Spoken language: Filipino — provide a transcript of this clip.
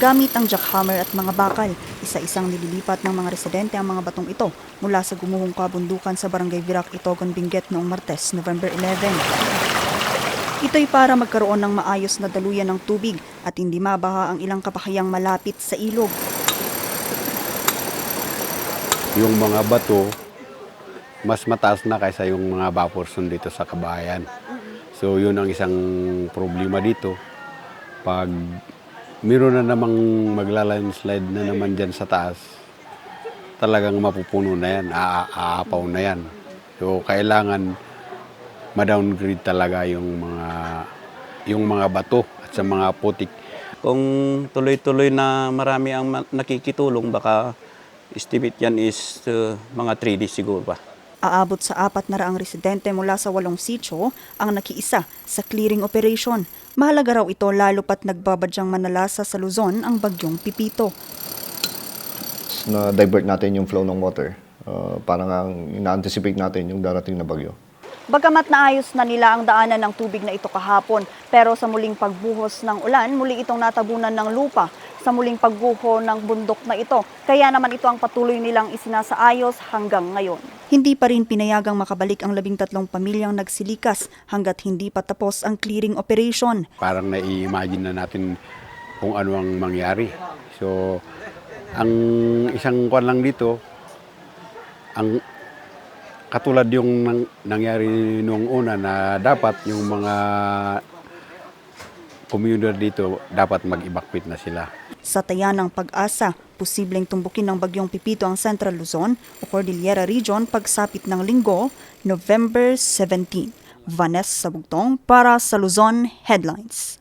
gamit ang jackhammer at mga bakal. Isa-isang nililipat ng mga residente ang mga batong ito mula sa gumuhong kabundukan sa Barangay Virac, Itogon, Benguet noong Martes, November 11. Ito'y para magkaroon ng maayos na daluyan ng tubig at hindi mabaha ang ilang kapahayang malapit sa ilog. yung mga bato mas mataas na kaysa yung mga vaporson dito sa kabayan. So yun ang isang problema dito. Pag meron na namang magla-landslide na naman dyan sa taas, talagang mapupuno na yan, aa- aapaw na yan. So kailangan ma-downgrade talaga yung mga yung mga bato at sa mga putik Kung tuloy-tuloy na marami ang nakikitulong, baka estimate yan is uh, mga 3 days siguro pa. Aabot sa apat na raang residente mula sa walong sityo ang nakiisa sa clearing operation. Mahalaga raw ito lalo pat nagbabadyang manalasa sa Luzon ang bagyong Pipito. na divert natin yung flow ng water. Uh, parang ang ina-anticipate natin yung darating na bagyo. Bagamat naayos na nila ang daanan ng tubig na ito kahapon, pero sa muling pagbuhos ng ulan, muli itong natabunan ng lupa sa muling pagguho ng bundok na ito. Kaya naman ito ang patuloy nilang isinasaayos hanggang ngayon. Hindi pa rin pinayagang makabalik ang labing tatlong pamilyang nagsilikas hanggat hindi pa tapos ang clearing operation. parang nai-imagine na natin kung ano ang mangyari. So, ang isang kwan lang dito, ang katulad yung nang, nangyari nung una na dapat yung mga commuter dito dapat mag-evacuate na sila. Sa taya ng pag-asa, posibleng tumbukin ng bagyong Pipito ang Central Luzon o Cordillera Region pagsapit ng linggo, November 17. Vanessa Sabugtong para sa Luzon Headlines.